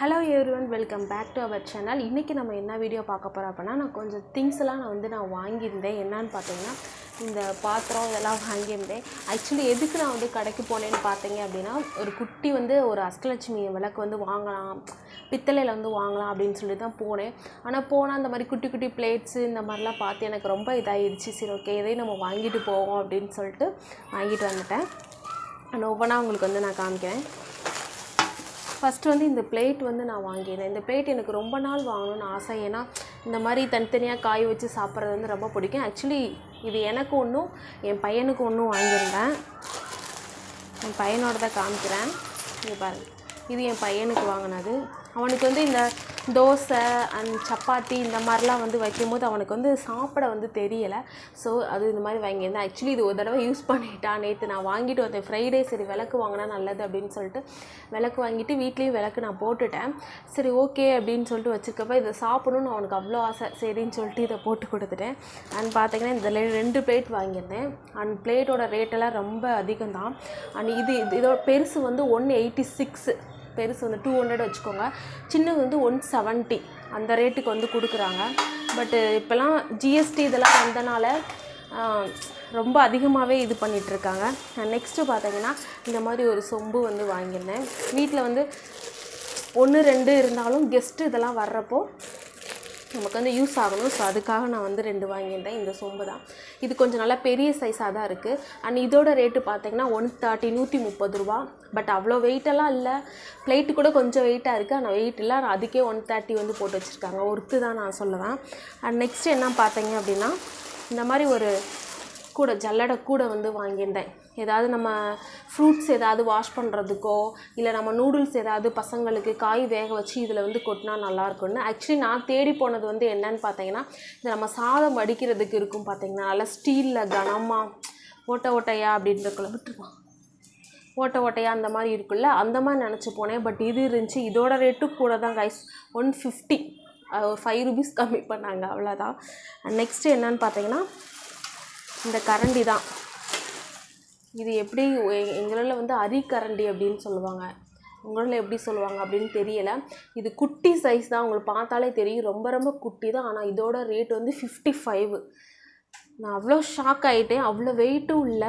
Hello everyone welcome back to our channel இன்றைக்கி நம்ம என்ன வீடியோ பார்க்க போகிறோம் அப்படின்னா நான் கொஞ்சம் திங்ஸ் எல்லாம் நான் வந்து நான் வாங்கியிருந்தேன். என்னன்னு பார்த்தீங்கன்னா இந்த பாத்திரம் இதெல்லாம் வாங்கியிருந்தேன். ஆக்சுவலி எதுக்கு நான் வந்து கடைக்கு போனேன்னு பார்த்தீங்க அப்படின்னா ஒரு குட்டி வந்து ஒரு அஷ்டலட்சுமி விளக்கு வந்து வாங்கலாம் பித்தளையில் வந்து வாங்கலாம் அப்படின்னு சொல்லி தான் போனேன். ஆனால் போனால் அந்த மாதிரி குட்டி குட்டி பிளேட்ஸு இந்த மாதிரிலாம் பார்த்து எனக்கு ரொம்ப இதாகிடுச்சு சரி ஓகே இதையும் நம்ம வாங்கிட்டு போவோம் அப்படின்னு சொல்லிட்டு வாங்கிட்டு வந்துட்டேன். அண்ட் ஒவ்வொன்றா உங்களுக்கு வந்து நான் காமிக்கிறேன். ஃபஸ்ட்டு வந்து இந்த பிளேட் வந்து நான் வாங்கியிருந்தேன். இந்த பிளேட் எனக்கு ரொம்ப நாள் வாங்கணும்னு ஆசை. ஏன்னா இந்த மாதிரி தனித்தனியாக காய வச்சு சாப்பிட்றது வந்து ரொம்ப பிடிக்கும். ஆக்சுவலி இது எனக்கு ஒன்றும் என் பையனுக்கு ஒன்றும் வாங்கியிருந்தேன். என் பையனோட தான் காமிக்கிறேன். இங்கே பாருங்கள் இது என் பையனுக்கு வாங்கினது. அவனுக்கு வந்து இந்த தோசை அண்ட் சப்பாத்தி இந்த மாதிரிலாம் வந்து வைக்கும்போது அவனுக்கு வந்து சாப்பிட வந்து தெரியலை. ஸோ அது இந்த மாதிரி வாங்கியிருந்தேன். ஆக்சுவலி இது ஒரு தடவை யூஸ் பண்ணிட்டான் நேற்று நான் வாங்கிட்டு வந்தேன். ஃப்ரைடே சரி விளக்கு வாங்கினா நல்லது அப்படின்னு சொல்லிட்டு விளக்கு வாங்கிட்டு வீட்லேயும் விளக்கு நான் போட்டுட்டேன். சரி ஓகே அப்படின்னு சொல்லிட்டு வச்சுருக்கப்ப இதை சாப்பிடணும்னு அவனுக்கு அவ்வளோ ஆசை. சரின்னு சொல்லிட்டு இதை போட்டு கொடுத்துட்டேன். அண்ட் பார்த்தீங்கன்னா இந்த ரெண்டு பிளேட் வாங்கியிருந்தேன். அண்ட் பிளேட்டோட ரேட்டெல்லாம் ரொம்ப அதிகம் தான் அண்ட் இது இது- இதோட பெருசு வந்து ஒன் எயிட்டி சிக்ஸு பெருசு வந்து டூ ஹண்ட்ரட் வச்சுக்கோங்க. சின்னது வந்து ஒன் செவன்ட்டி அந்த ரேட்டுக்கு வந்து கொடுக்குறாங்க. பட்டு இப்போலாம் ஜிஎஸ்டி இதெல்லாம் வந்தனால ரொம்ப அதிகமாகவே இது பண்ணிகிட்ருக்காங்க நெக்ஸ்ட்டு பார்த்தீங்கன்னா இந்த மாதிரி ஒரு சொம்பு வந்து வாங்கியிருந்தேன். வீட்டில் வந்து ஒன்று ரெண்டு இருந்தாலும் கெஸ்ட்டு இதெல்லாம் வர்றப்போ நமக்கு வந்து யூஸ் ஆகணும். ஸோ அதுக்காக நான் வந்து ரெண்டு வாங்கியிருந்தேன். இந்த சொம்பு தான். இது கொஞ்சம் நல்லா பெரிய சைஸாக தான் இருக்குது அண்ட் இதோட ரேட்டு பார்த்தீங்கன்னா ஒன் தேர்ட்டி நூற்றி முப்பது ரூபா. பட் அவ்வளோ வெயிட்டெல்லாம் இல்லை. பிளேட்டு கூட கொஞ்சம் வெயிட்டாக இருக்குது ஆனால் வெயிட் இல்லை. ஆனால் அதுக்கே ஒன் தேர்ட்டி வந்து போட்டு வச்சுருக்காங்க. ஒர்த்து தான் நான் சொல்லுவேன் அண்ட் நெக்ஸ்ட் என்ன பார்த்தீங்க அப்படின்னா இந்த மாதிரி ஒரு கூட ஜல்லடை கூட வந்து வாங்கியிருந்தேன். ஏதாவது நம்ம ஃப்ரூட்ஸ் ஏதாவது வாஷ் பண்ணுறதுக்கோ இல்லை நம்ம நூடுல்ஸ் ஏதாவது பசங்களுக்கு காய் வேக வச்சு இதில் வந்து கொட்டினா நல்லாயிருக்கும்னு ஆக்சுவலி நான் தேடி போனது வந்து என்னன்னு பார்த்தீங்கன்னா இந்த நம்ம சாதம் வடிக்கிறதுக்கு இருக்கும் பார்த்தீங்கன்னா நல்லா ஸ்டீலில் கனமாக ஓட்டை ஓட்டையா அப்படின்னு இருக்குல்ல விட்டுருமா? ஓட்டை ஓட்டையா அந்த மாதிரி இருக்குல்ல அந்த மாதிரி நினச்சி போனேன். பட் இது இருந்துச்சு இதோட ரேட்டும் கூட தான் கைஸ் ஒன் ஃபிஃப்டி ஒரு ஃபைவ் ருபீஸ் கம்மி பண்ணாங்க அவ்வளோதான் நெக்ஸ்ட்டு என்னன்னு பார்த்தீங்கன்னா இந்த கரண்டி தான். இது எப்படி எ- எங்களில் வந்து அரிக்கரண்டி அப்படின்னு சொல்லுவாங்க. உங்களில் எப்படி சொல்லுவாங்க அப்படின்னு தெரியல. இது குட்டி சைஸ் தான். உங்களுக்கு பார்த்தாலே தெரியும். ரொம்ப ரொம்ப குட்டி தான். ஆனால் இதோட ரேட் வந்து ஃபிஃப்டி ஃபைவ் நான் அவ்வளோ ஷாக் ஆகிட்டேன் அவ்வளோ வெயிட்டும் இல்லை.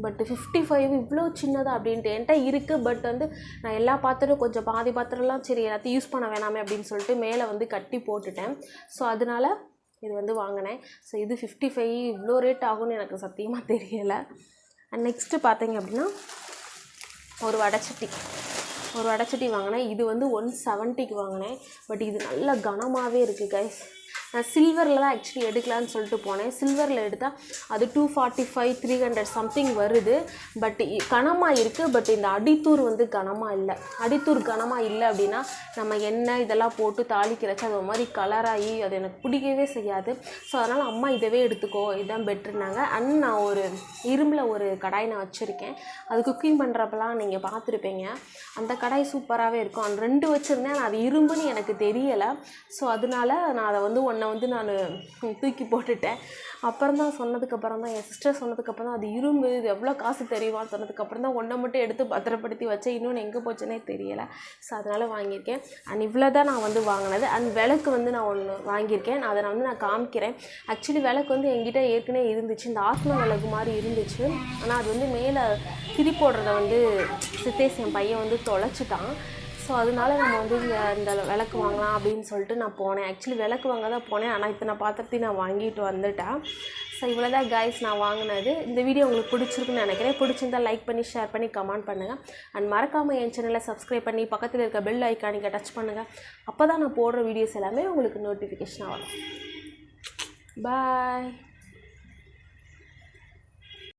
பட் ஃபிஃப்டி ஃபைவ் இவ்வளோ சின்னதாக அப்படின்ட்டு என்கிட்ட இருக்குது பட் வந்து நான் எல்லா பாத்திரம் கொஞ்சம் பாதி பாத்திரம்லாம் சரி எல்லாத்தையும் யூஸ் பண்ண வேணாமே அப்படின்னு சொல்லிட்டு மேலே வந்து கட்டி போட்டுட்டேன். ஸோ அதனால இது வந்து வாங்கினேன். ஸோ இது ஃபிஃப்டி ஃபைவ் இவ்வளோ ரேட் ஆகும்னு எனக்கு சத்தியமாக தெரியலை. அண்ட் நெக்ஸ்ட்டு பார்த்தீங்க அப்படின்னா ஒரு வடைச்சட்டி. ஒரு வடைச்சட்டி வாங்கினேன். இது வந்து ஒன் செவன்ட்டிக்கு வாங்கினேன். பட் இது நல்ல கனமாகவே இருக்குது கைஸ் நான் சில்வரில் தான் ஆக்சுவலி எடுக்கலான்னு சொல்லிட்டு போனேன். சில்வரில் எடுத்தால் அது two forty five three hundred something வருது பட் கனமாக இருக்குது பட் இந்த அடித்தூர் வந்து கனமாக இல்லை. அடித்தூர் கனமாக இல்லை அப்படின்னா நம்ம எண்ணெய் இதெல்லாம் போட்டு தாளிக்கிறச்சு அது ஒரு மாதிரி கலராகி அது எனக்கு பிடிக்கவே செய்யாது. ஸோ அதனால் அம்மா இதவே எடுத்துக்கோ. இதுதான் பெட்டர்னாங்க அண்ட் நான் ஒரு இரும்பில் ஒரு கடாய் நான் வச்சுருக்கேன். அது குக்கிங் பண்ணுறப்பெல்லாம் நீங்கள் பார்த்துருப்பீங்க. அந்த கடாய் சூப்பராகவே இருக்கும். அந்த ரெண்டு வச்சுருந்தேன். அது இரும்புன்னு எனக்கு தெரியலை. ஸோ அதனால நான் அதை வந்து ஒன்றை வந்து நான் தூக்கி போட்டுட்டேன். அப்புறம் தான் சொன்னதுக்கப்புறம் தான் என் சிஸ்டர் சொன்னதுக்கப்புறம் தான் அது இரும்பு இது எவ்வளோ காசு தெரியுமான்னு சொன்னதுக்கப்புறம் தான் ஒன்றை மட்டும் எடுத்து பத்திரப்படுத்தி வச்சேன். இன்னொன்று எங்கே போச்சுன்னே தெரியலை. ஸோ அதனால் வாங்கியிருக்கேன். அண்ட் இவ்வளோ தான் நான் வந்து வாங்கினது. அண்ட் விளக்கு வந்து நான் ஒன்று வாங்கியிருக்கேன். அதை நான் வந்து நான் காமிக்கிறேன். ஆக்சுவலி விளக்கு வந்து என்கிட்ட ஏற்கனவே இருந்துச்சு. இந்த ஆத்மா விளக்கு மாதிரி இருந்துச்சு. ஆனால் அது வந்து மேலே திரி போடுறத வந்து சித்தேஷ் என் பையன் வந்து தொலைச்சிட்டான். ஸோ அதனால நம்ம வந்து இங்கே இந்த விளக்கு வாங்கலாம் அப்படின்னு சொல்லிட்டு நான் போனேன். ஆக்சுவலி விளக்கு வாங்க தான் போனேன். ஆனால் இத்தனை பாத்திரத்தையும் நான் வாங்கிட்டு வந்துட்டேன். ஸோ இவ்வளோ தான் கைஸ் நான் வாங்கினது. இந்த வீடியோ உங்களுக்கு பிடிச்சிருக்குன்னு நினைக்கிறேன். பிடிச்சிருந்தா லைக் பண்ணி ஷேர் பண்ணி கமெண்ட் பண்ணுங்கள் அண்ட் மறக்காமல் என் சேனலை சப்ஸ்கிரைப் பண்ணி பக்கத்தில் இருக்க பெல் ஐக்கானிக்கை டச் பண்ணுங்கள் அப்போ தான் நான் போடுற வீடியோஸ் எல்லாமே உங்களுக்கு நோட்டிஃபிகேஷனாக வரும். பாய்